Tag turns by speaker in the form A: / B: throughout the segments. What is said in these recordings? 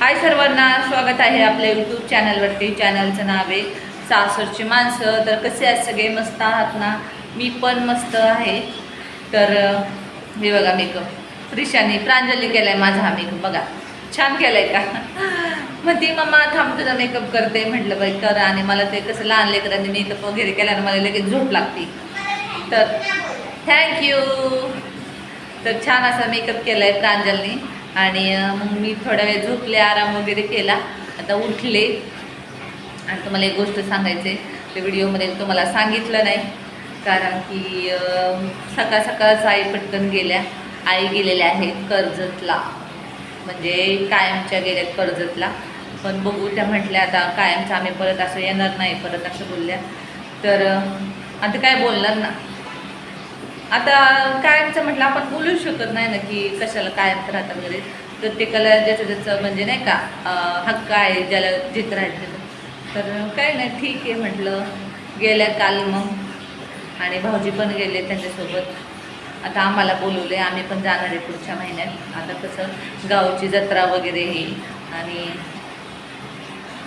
A: हाय सर्वांना स्वागत आहे आपल्या यूट्यूब चॅनलवरती चॅनलचं नाव आहे सासरची माणसं. तर कसे आहेत सगळे? मस्त आहात ना? मी पण मस्त आहे. तर हे बघा मेकअप प्रिशाने प्रांजली केलाय माझा हा मेकअप बघा छान केलाय का? मग ती मम्मा थांब तुझा मेकअप करते. म्हटलं बाई कर. आणि मला ते कसं लहान लेकरांनी मेकअप वगैरे केल्यानं मला लगेच झोप लागते. तर थँक्यू तर छान असा मेकअप केला आहे प्रांजलनी. आणि मग मी थोडा वेळ झोपले आराम वगैरे केला. आता उठले. आणि तुम्हाला एक गोष्ट सांगायचे ते व्हिडिओमध्ये तुम्हाला सांगितलं नाही. कारण की सकाळ सकाळच आई पटकन गेल्या. आई गेलेल्या आहेत कर्जतला. म्हणजे कायमच्या गेल्यात कर्जतला. पण बघू त्या म्हटल्या आता कायमच्या आम्ही परत असं येणार नाही परत असं बोलल्या. तर आता काय बोलणार ना? आता कायमचं म्हटलं आपण बोलू शकत नाही ना की कशाला कायमचं राहतं वगैरे. प्रत्येकाला ज्याचं ज्याचं म्हणजे नाही का हक्क आहे ज्याला जित राहायचं तर काय नाही ठीक आहे म्हटलं. गेल्या काल मग. आणि भाऊजी पण गेले त्यांच्यासोबत. आता आम्हाला बोलवले आम्ही पण जाणार आहे पुढच्या महिन्यात. आता कसं गावची जत्रा वगैरे हे आणि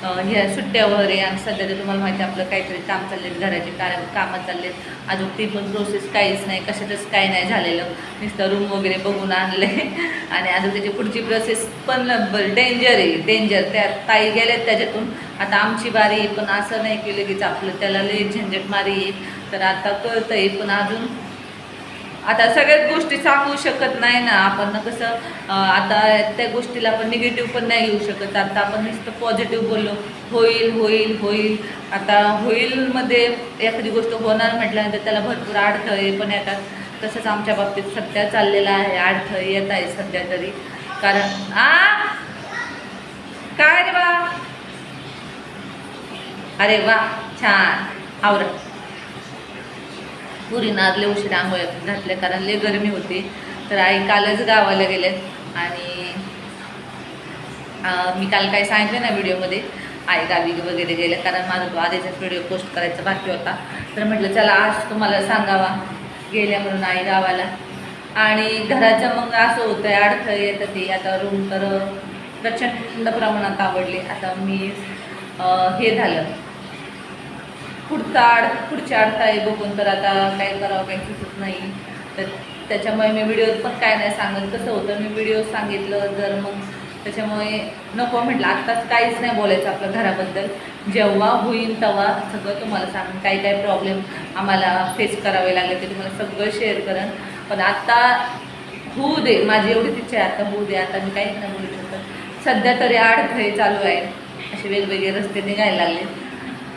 A: ह्या सुट्ट्या वगैरे आणि सध्या तर तुम्हाला माहिती आपलं काहीतरी काम चाललेत घराचे कारण कामं चाललेत. अजून ती पण प्रोसेस काहीच नाही कशातच काही नाही झालेलं. नुसतं रूम वगैरे बघून आणले आणि अजून त्याची पुढची प्रोसेस पण डेंजर आहे डेंजर त्या ताई गेल्यात त्याच्यातून. आता आमची बारी पण असं नाही की लगेच आपलं त्याला लई झंझट मारी तर आता कळतं आहे पण अजून आता सगळ्याच गोष्टी सांगू शकत नाही ना. आपण कसं आता त्या गोष्टीला आपण निगेटिव्ह पण नाही घेऊ शकत. आता आपण नुसतं पॉझिटिव्ह बोललो होईल होईल होईल. आता होईलमध्ये एखादी गोष्ट होणार म्हटल्यानंतर त्याला भरपूर अडथळे पण येतात तसंच आमच्या बाबतीत सध्या चाललेलं आहे. अडथळे येत आहे सध्या तरी. कारण आ? काय रे बा? अरे वा छान. आवडत पुरी उशिरा आंघोळ्या घातल्या कारण लय गरमी होती. तर आई कालच गावाला गेल्यात आणि मी काल काय सांगितलं ना व्हिडिओमध्ये. आई गावी वगैरे गेल्या कारण माझा तो आधीचाच व्हिडिओ पोस्ट करायचा बाकी होता. तर म्हटलं चला आज तुम्हाला सांगावा. गेल्या म्हणून आई गावाला. आणि घराचं मग असं होतं आहे अडथळे येतं ते. आता रूम तर प्रचंड प्रमाणात आवडले. आता मी हे झालं. पुढचा आड पुढच्या अडथळे बघून तर आता काय करावं काही सुचत नाही. तर त्याच्यामुळे मी व्हिडिओत पण काय नाही सांगत. कसं होतं मी व्हिडिओ सांगितलं जर मग त्याच्यामुळे नको म्हटलं. आत्ताच काहीच नाही बोलायचं आपल्या घराबद्दल. जेव्हा होईल तेव्हा सगळं तुम्हाला सांगेन. काही काही प्रॉब्लेम आम्हाला फेस करावे लागले ते तुम्हाला सगळं शेअर करेन. पण आत्ता होऊ दे. माझी एवढीच इच्छा आहे. आता होऊ दे. आता मी काहीच नाही बोलू शकत. सध्या तरी अडथळे चालू आहे. असे वेगवेगळे रस्ते निघायला लागले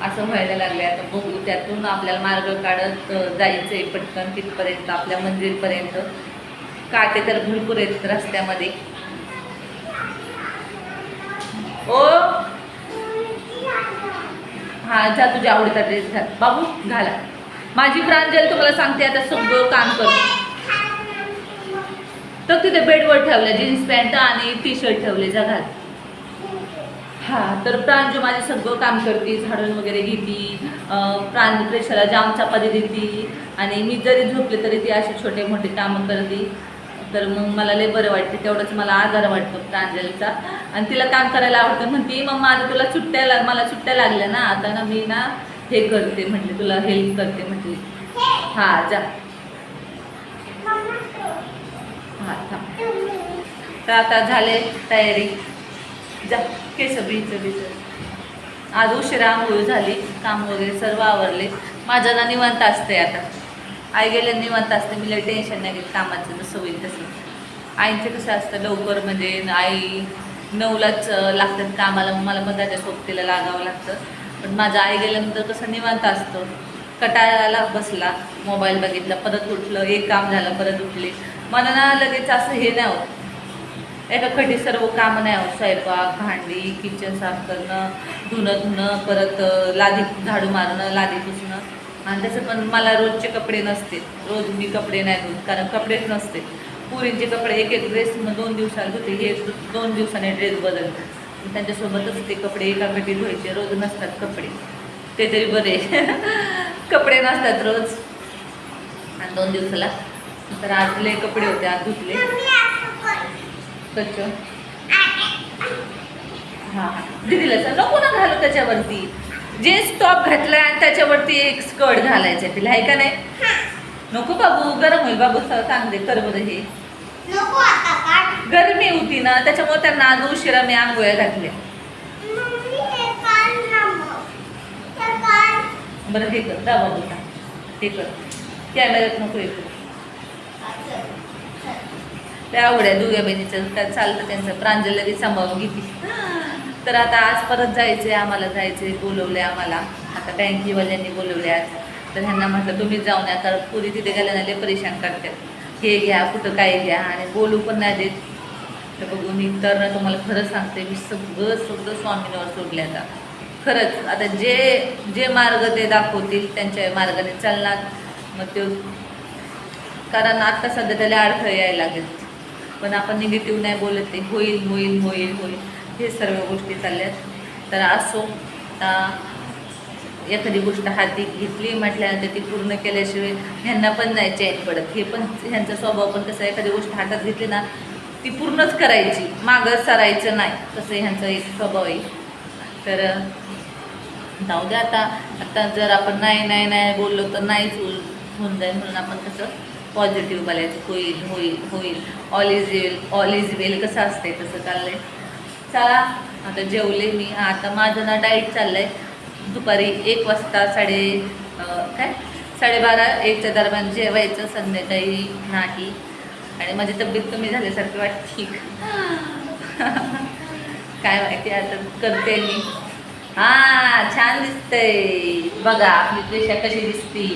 A: असं व्हायला लागले आता बघू त्यातून आपल्याला मार्ग काढत जायचं आहे पटकन तिथपर्यंत आपल्या मंदिरपर्यंत. काटे तर भरपूर आहेत रस्त्यामध्ये. ओ! हा जा तुझ्या आवडीचा ड्रेस घाल. बाबू घाला. माझी प्रांजल तुम्हाला सांगते आता सगळं काम कर तर तिथे बेडवर ठेवलं जीन्स पॅन्ट आणि टी शर्ट ठेवले जा घाल. हा तर प्रांजू माझे सगळं काम करते झाडून वगैरे घेते प्राण प्रेशरला जाम चपाती देते आणि मी जरी झोपले तरी ती असे छोटे मोठे कामं करते. तर मग मला लय बरं वाटते तेवढंच मला आधार वाटतो प्रांजलीचा. आणि तिला काम करायला आवडतं. म्हणते मम्मा आता तुला सुट्ट्या लाग मला सुट्ट्या लागल्या ना आता ना मी ना हे करते म्हटले तुला हेल्प करते म्हटली हां जा. हां आता झाले तयारी. जा केस बीच बीच आज उशिरा आंघोळ झाली काम वगैरे सर्व आवरले. माझं ना निवांत असते आता. आई गेले निवांत असते मी लई टेन्शन नाही घेत कामाचं जसं होईल तसं. आईचं कसं असतं लवकर म्हणजे आई नऊलाच लागतात कामाला मग मला मधाच्या सोबतीला लागावं लागतं. पण माझं आई गेल्यानंतर कसं निवांत असतं. कटाळाला बसला मोबाईल बघितला परत उठलं एक काम झालं परत उठले. मला ना लगेच असं हे नाही होत. एका सर्व कामं नाही हो स्वयंपाक भांडी किचन साफ करणं धुणं धुणं परत लादी झाडू मारणं लादी पुसणं. आणि तसं पण मला रोजचे कपडे नसते. रोज मी कपडे नाही धुत कारण कपडेच नसते. पुरींचे कपडे एक एक ड्रेस मग दोन दिवसात धुते हे दोन दिवसाने ड्रेस बदलते त्यांच्यासोबतच ते कपडे एका धुवायचे रोज नसतात कपडे. ते तरी बरे. कपडे नसतात रोज. आणि दोन दिवसाला. तर आजले कपडे होते आज धुतले. स्वच्छ. हा दिदीला सांग नको ना घालू त्याच्यावरती. जीन्स टॉप घातलाय आणि त्याच्यावरती एक स्कर्ट घालायचं तिला आहे का नाही? नको बाबू गरम होईल बाबू सांग दे कर बरं हे. गरमी होती ना त्याच्यामुळे त्यांना आज उशिरा मी आंघोळ्या घातल्या. बरं हे कर दा बाबू हे कर. कॅमेऱ्यात नको हे
B: चल.
A: त्या आवड्या दोघ्या बहिणीचं. त्यात चालतं त्यांचं. प्रांजल लगेच सांभाळून घेते. तर आता आज परत जायचं आहे आम्हाला जायचं आहे बोलवलं आहे आम्हाला. आता बँकेवाल्यांनी बोलवले आज. तर ह्यांना म्हटलं तुम्ही जाऊन या कारण पुरी तिथे गेल्याने परेशान करतात. हे घ्या कुठं काय घ्या आणि बोलू पण नाही देत. तर बघू मी तर ना तुम्हाला खरं सांगते मी सगळं सगळं स्वामींवर सोडले आता. खरंच आता जे जे मार्ग ते दाखवतील त्यांच्या मार्गाने चालणार. मग ते कारण आत्ता सध्या त्याला अडथळे यायला लागेल. पण आपण निगेटिव्ह नाही बोलत ते. होईल होईल होईल होईल. हे सर्व गोष्टी चालल्यात. तर असो आता एखादी गोष्ट हाती घेतली म्हटल्यानंतर ती पूर्ण केल्याशिवाय ह्यांना पण नाही चैन पडत. हे पण ह्यांचा स्वभाव पण कसं एखादी गोष्ट हातात घेतली ना ती पूर्णच करायची. मागं सरायचं नाही. तसं ह्यांचा एक स्वभाव आहे. तर जाऊ द्या आता. आता जर आपण नाही नाही नाही बोललो तर नाहीच होऊन जाईल म्हणून आपण कसं पॉझिटिव्ह बोलायचं होईल होईल होईल. All is well all is well कसं असतंय तसं चाललंय. चला आता जेवले मी. आता माझं ना डाईट चाललंय. दुपारी एक वाजता साडे काय? साडेबारा एकच्या दरम्यान जेवायचं संध्याकाळी नाही. आणि माझी तब्येत कमी झाल्यासारखी वाटते काय माहिती आता करते मी. हां छान दिसतंय. बघा आपली पेशा कशी दिसती.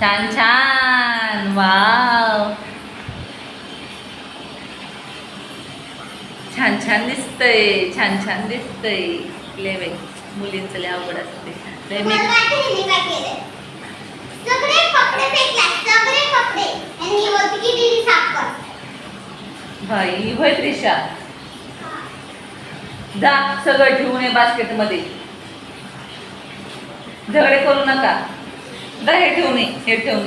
A: छान छान. वाव. छान छान दिसतंय छान छान दिसतंय. लय बाई मुलींचं लय अवघड असते लय भाई होय त्रिशा. जा सगळं ठेवून ये बास्केटमध्ये. झगडे करू नका. जा हे ठेवून हे ठेवून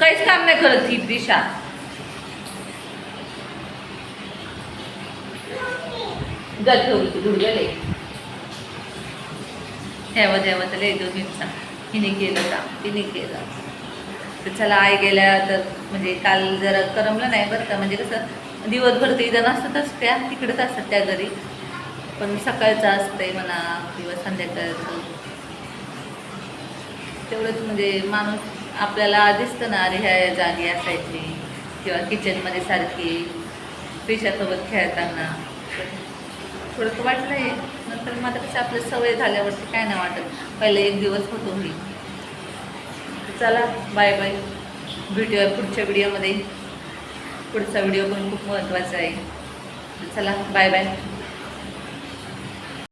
A: काहीच काम नाही करत ही दिशा जा ठेवली ती गुडगले ठेवा ठेवा तर दोन हिने केलं का तिने केलं. तर चला आई गेल्या तर म्हणजे काल जरा करमलं नाही बरं का. म्हणजे कसं दिवसभर ते इथं नसतातच त्या तिकडेच असतात त्या घरी. पण सकाळचं असतंय म्हणा किंवा संध्याकाळचं. तेवढंच म्हणजे माणूस आपल्याला दिसतं ना अरे ह्या जागी असायची. किंवा किचनमध्ये सारखी पेशासोबत खेळताना. थोडंसं वाटलं आहे नंतर मग आता कसं आपलं सवय झाल्यावरती काय नाही वाटत. पहिले एक दिवस होतो मी. चला बाय बाय भेटूया पुढच्या व्हिडिओमध्ये पुढचा व्हिडिओ पण खूप महत्त्वाचा आहे. चला बाय बाय